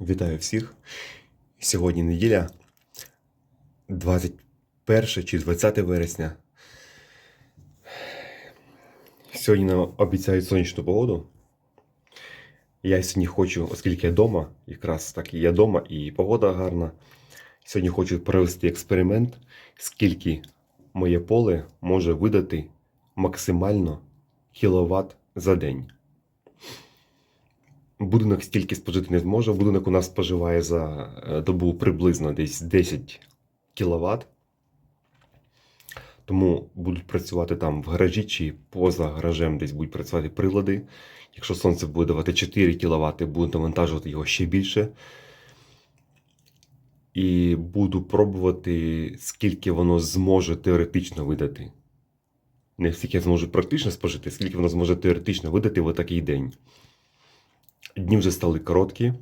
Вітаю всіх. Сьогодні неділя, 21 чи 20 вересня. Сьогодні нам обіцяють сонячну погоду. Я сьогодні хочу, оскільки я вдома, якраз так і я вдома, і погода гарна. Сьогодні хочу провести експеримент, скільки моє поле може видати максимально кіловат за день. Будинок стільки спожити не зможе. Будинок у нас споживає за е, добу приблизно десь 10 кВт. Тому будуть працювати там в гаражі чи поза гаражем десь будуть працювати прилади. Якщо сонце буде давати 4 кВт, буду навантажувати його ще більше. І буду пробувати, скільки воно зможе теоретично видати. Не скільки я зможу практично спожити, скільки воно зможе теоретично видати в такий день. Дні вже стали короткі.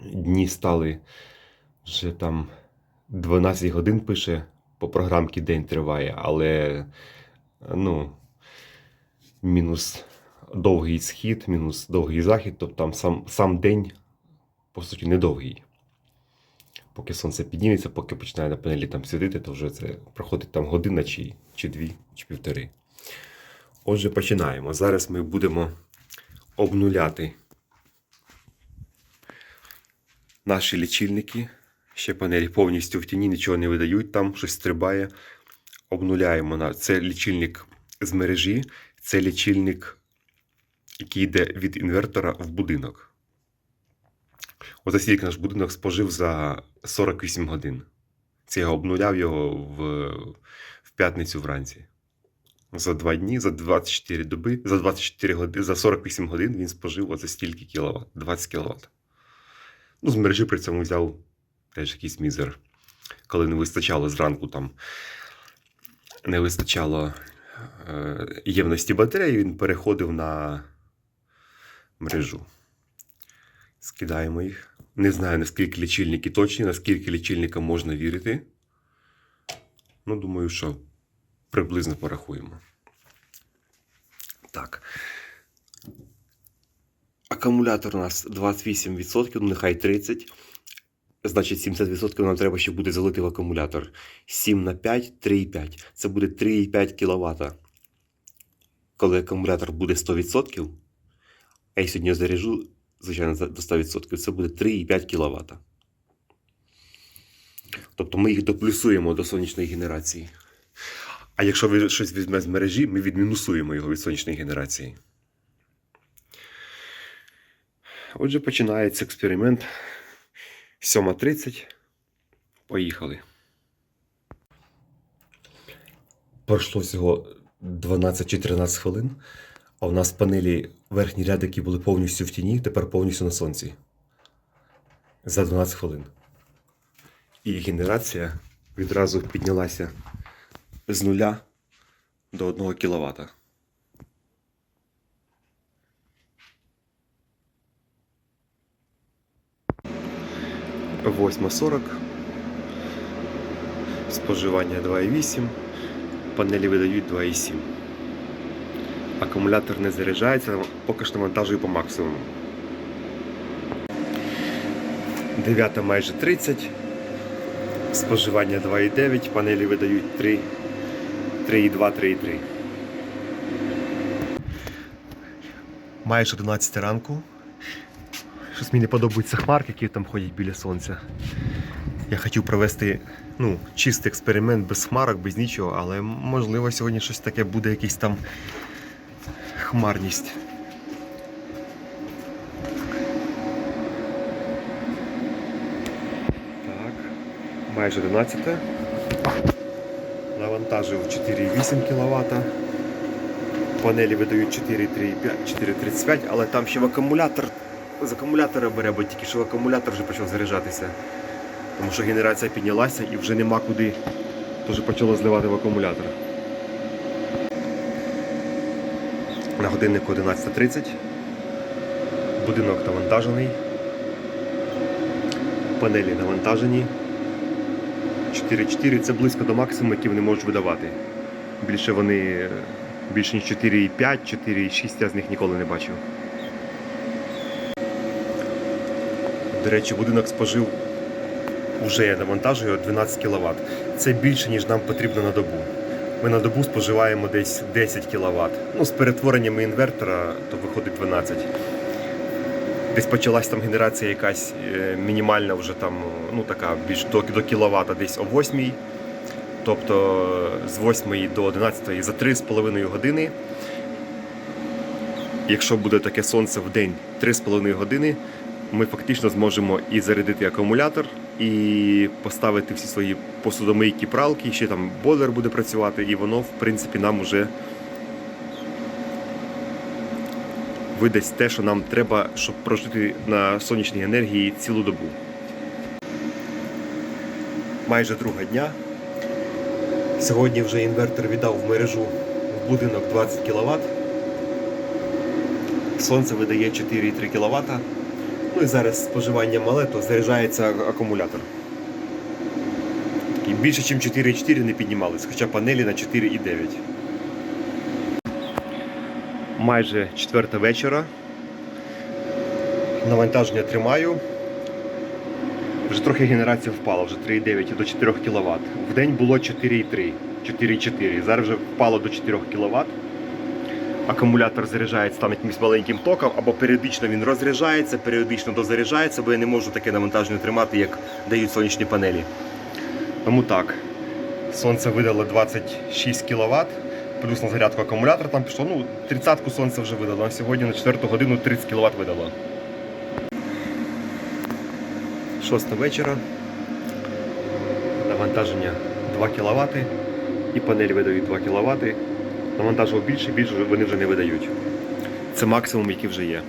Дні стали вже там 12 годин пише, по програмці день триває, але ну, мінус довгий схід, мінус довгий захід, тобто там сам, сам день, по суті, недовгий. Поки сонце підніметься, поки починає на панелі там світити, то вже це проходить там година чи, чи дві, чи півтори. Отже, починаємо. Зараз ми будемо обнуляти наші лічильники. Ще панелі повністю в тіні, нічого не видають, там щось стрибає. Обнуляємо. Це лічильник з мережі, це лічильник, який йде від інвертора в будинок. Оце стільки наш будинок спожив за 48 годин. Це я обнуляв його в, в п'ятницю вранці. За два дні, за 24 доби, за 24 години, за 48 годин він спожив оце стільки кіловат, 20 кВт. Ну, з мережі при цьому взяв теж якийсь мізер. Коли не вистачало зранку там, не вистачало е, ємності батареї, він переходив на мережу. Скидаємо їх. Не знаю, наскільки лічильники точні, наскільки лічильникам можна вірити. Ну, думаю, що приблизно порахуємо. Так. Акумулятор у нас 28%, ну нехай 30%. Значить, 70% нам треба ще буде залити в акумулятор. 7 на 5, 3,5. Це буде 3,5 кВт. Коли акумулятор буде 100%, а я сьогодні заряжу, звичайно, до 100%, це буде 3,5 кВт. Тобто ми їх доплюсуємо до сонячної генерації. А якщо ви щось візьме з мережі, ми відмінусуємо його від сонячної генерації. Отже, починається експеримент. 7.30. Поїхали. Пройшло всього 12 чи 13 хвилин, а у нас панелі верхні ряди, які були повністю в тіні, тепер повністю на сонці. За 12 хвилин. І генерація відразу піднялася з нуля до 1 кВт. Восьма 40. Споживання 2,8. Панелі видають 2,7. Акумулятор не заряджається, поки що навантажую по максимуму. 9 майже 30. Споживання 2,9, панелі видають 3, 3,2, 3,3. Майже 11 ранку. Щось мені не подобаються хмарки, які там ходять біля сонця. Я хотів провести ну, чистий експеримент без хмарок, без нічого, але можливо сьогодні щось таке буде, якийсь там хмарність. Так, майже 11. Навантажив 4,8 кВт. Панелі видають 4,35, 4,35, але там ще в акумулятор з акумулятора бере, бо тільки що акумулятор вже почав заряджатися. Тому що генерація піднялася і вже нема куди. Тож почало зливати в акумулятор. На годиннику 11.30. Будинок навантажений. Панелі навантажені. 4,4 це близько до максимуму, який вони можуть видавати. Більше вони більше ніж 4,5, 4,6 я з них ніколи не бачив. До речі, будинок спожив вже я навантажую 12 кВт. Це більше, ніж нам потрібно на добу. Ми на добу споживаємо десь 10 кВт. Ну, з перетвореннями інвертора то виходить 12. Десь почалась там генерація якась е, мінімальна, вже там, ну така більш до, до кіловата, десь о 8. Тобто з 8 до 11 за 3,5 години. Якщо буде таке сонце в день 3,5 години, ми фактично зможемо і зарядити акумулятор, і поставити всі свої посудомийки, пралки, ще там бойлер буде працювати, і воно, в принципі, нам уже видасть те, що нам треба, щоб прожити на сонячній енергії цілу добу. Майже друга дня. Сьогодні вже інвертор віддав в мережу в будинок 20 кВт. Сонце видає 4,3 кВт. Ну і зараз споживання мале, то заряджається акумулятор. Такий більше, ніж 4,4 не піднімались, хоча панелі на 4,9. Майже четверта вечора. Навантаження тримаю. Вже трохи генерація впала, вже 3,9 до 4 кВт. В день було 4,3, 4,4. Зараз вже впало до 4 кВт. Акумулятор заряджається там якимось маленьким током, або періодично він розряджається, періодично дозаряджається, бо я не можу таке навантаження тримати, як дають сонячні панелі. Тому так, сонце видало 26 кВт, плюс на зарядку акумулятора там пішло. Ну, 30-ку сонце вже видало, а сьогодні на 4 годину 30 кВт видало. Шоста вечора. Навантаження 2 кВт і панелі видають 2 кВт. Навантажував більше, більше вони вже не видають. Це максимум, який вже є.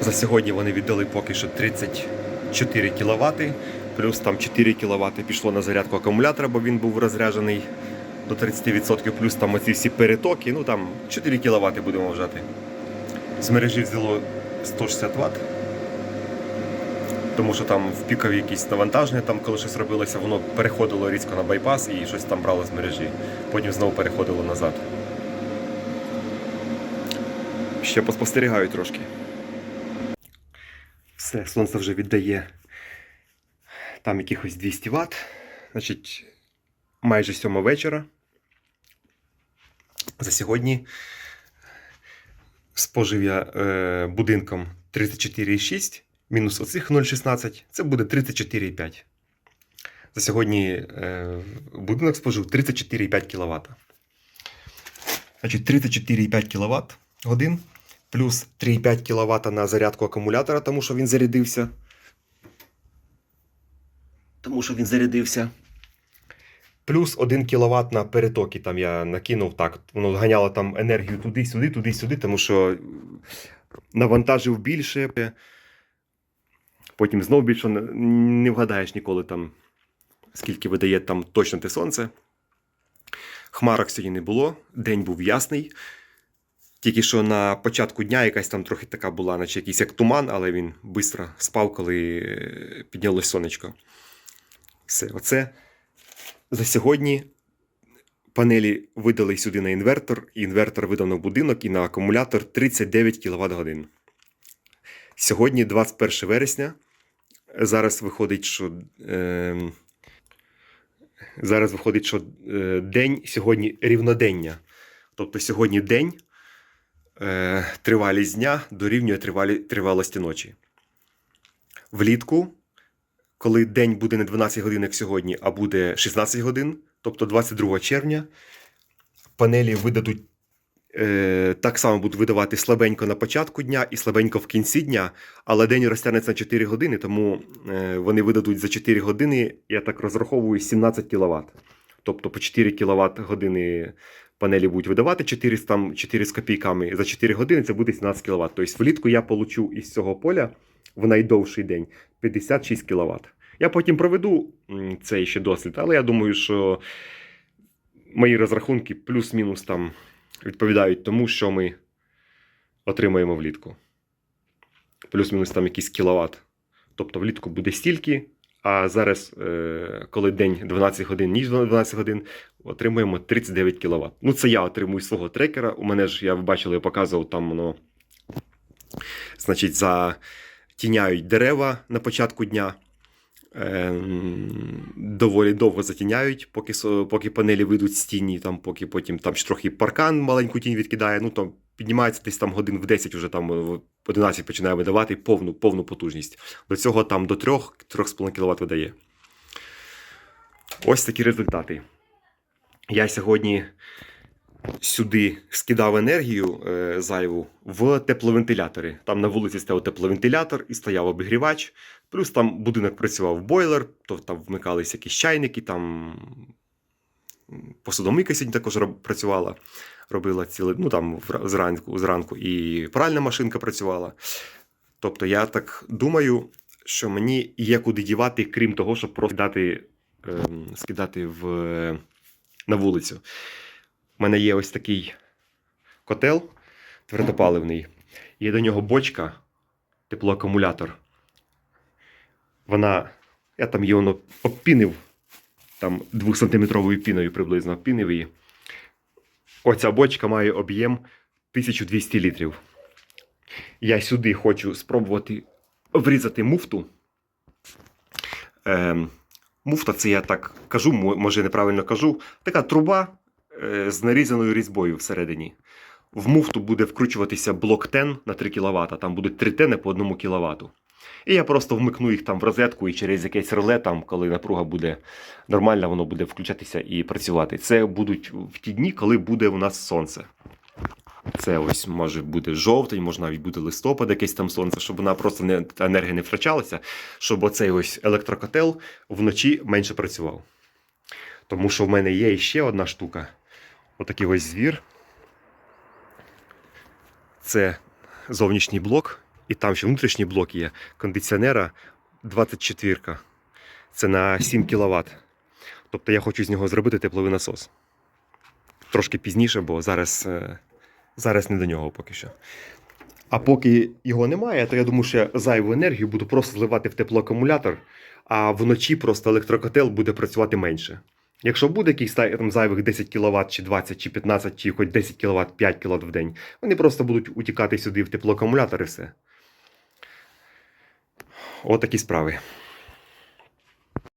За сьогодні вони віддали поки що 34 кВт, плюс там 4 кВт пішло на зарядку акумулятора, бо він був розряджений до 30%, плюс там оці всі перетоки, ну там 4 кВт будемо вважати. З мережі взяло 160 Вт. Тому що там в пікові якісь навантаження, там коли щось робилося, воно переходило різко на байпас і щось там брало з мережі. Потім знову переходило назад. Ще поспостерігаю трошки. Все, сонце вже віддає там якихось 200 Вт. Значить, майже сьома вечора. За сьогодні спожив я е, будинком 34,6 мінус оцих 0,16, це буде 34,5. За сьогодні е, будинок спожив 34,5 кВт. Значить, 34,5 кВт годин, плюс 3,5 кВт на зарядку акумулятора, тому що він зарядився. Тому що він зарядився. Плюс 1 кВт на перетоки. Там я накинув так. Воно ганяло там енергію туди-сюди, туди-сюди, тому що навантажив більше. Потім знову більше не- вгадаєш ніколи там, скільки видає там точно те сонце. Хмарок сьогодні не було, день був ясний. Тільки що на початку дня якась там трохи така була, наче якийсь як туман, але він швидко спав, коли е, піднялось сонечко. Все, оце за сьогодні панелі видали сюди на інвертор, інвертор видав на будинок і на акумулятор 39 кВт годин. Сьогодні 21 вересня. Зараз виходить, що. Е, зараз виходить, що день сьогодні рівнодення. Тобто сьогодні день, е, тривалість дня дорівнює тривалі, тривалості ночі. Влітку, коли день буде не 12 годин, як сьогодні, а буде 16 годин, тобто 22 червня, панелі видадуть так само будуть видавати слабенько на початку дня і слабенько в кінці дня, але день розтягнеться на 4 години, тому е, вони видадуть за 4 години, я так розраховую, 17 кВт. Тобто по 4 кВт години панелі будуть видавати 4, з там, 4 з копійками. За 4 години це буде 17 кВт. Тобто влітку я получу із цього поля в найдовший день 56 кВт. Я потім проведу цей ще дослід, але я думаю, що мої розрахунки плюс-мінус там відповідають тому, що ми отримаємо влітку. Плюс-мінус там якийсь кіловат. Тобто влітку буде стільки, а зараз, е, коли день 12 годин, ніч 12 годин, отримуємо 39 кВт. Ну, це я отримую свого трекера. У мене ж, я ви бачили, я показував там воно Значить, затіняють дерева на початку дня. Ем, доволі довго затіняють, поки, поки панелі вийдуть з тіні, там, поки потім там ще трохи паркан маленьку тінь відкидає. Ну, там піднімається десь там годин в 10, вже там в 11 починає видавати повну, повну потужність. До цього там до 3-3,5 кВт видає. Ось такі результати. Я сьогодні сюди скидав енергію е, зайву в тепловентилятори. Там на вулиці стояв тепловентилятор і стояв обігрівач. Плюс там будинок працював бойлер, то там вмикалися якісь чайники, там посудомийка сьогодні також працювала, робила ціле, ну там зранку, зранку і пральна машинка працювала. Тобто я так думаю, що мені є куди дівати, крім того, щоб просто дати, ем, скидати в, на вулицю. У мене є ось такий котел твердопаливний. Є до нього бочка, теплоакумулятор. Вона, я там її воно обпінив, там 2-сантиметровою піною приблизно обпінив її. Оця бочка має об'єм 1200 літрів. Я сюди хочу спробувати врізати муфту. Ем, муфта, це я так кажу, може неправильно кажу. Така труба з нарізаною різьбою всередині. В муфту буде вкручуватися блок тен на 3 кВт, там будуть 3 тени по 1 кВт. І я просто вмикну їх там в розетку і через якесь реле, там, коли напруга буде нормальна, воно буде включатися і працювати. Це будуть в ті дні, коли буде у нас сонце. Це ось може буде жовтень, може навіть буде листопад, якесь там сонце, щоб вона просто не, енергія не втрачалася, щоб оцей ось електрокотел вночі менше працював. Тому що в мене є ще одна штука. Отакий ось звір. Це зовнішній блок, і там ще внутрішній блок є кондиціонера 24. Це на 7 кВт. Тобто я хочу з нього зробити тепловий насос. Трошки пізніше, бо зараз, е, зараз не до нього поки що. А поки його немає, то я думаю, що зайву енергію буду просто зливати в теплоакумулятор, а вночі просто електрокотел буде працювати менше. Якщо буде якийсь там, зайвих 10 кВт, чи 20, чи 15, чи хоч 10 кВт, 5 кВт в день, вони просто будуть утікати сюди в теплоакумулятори все. Отакі справи.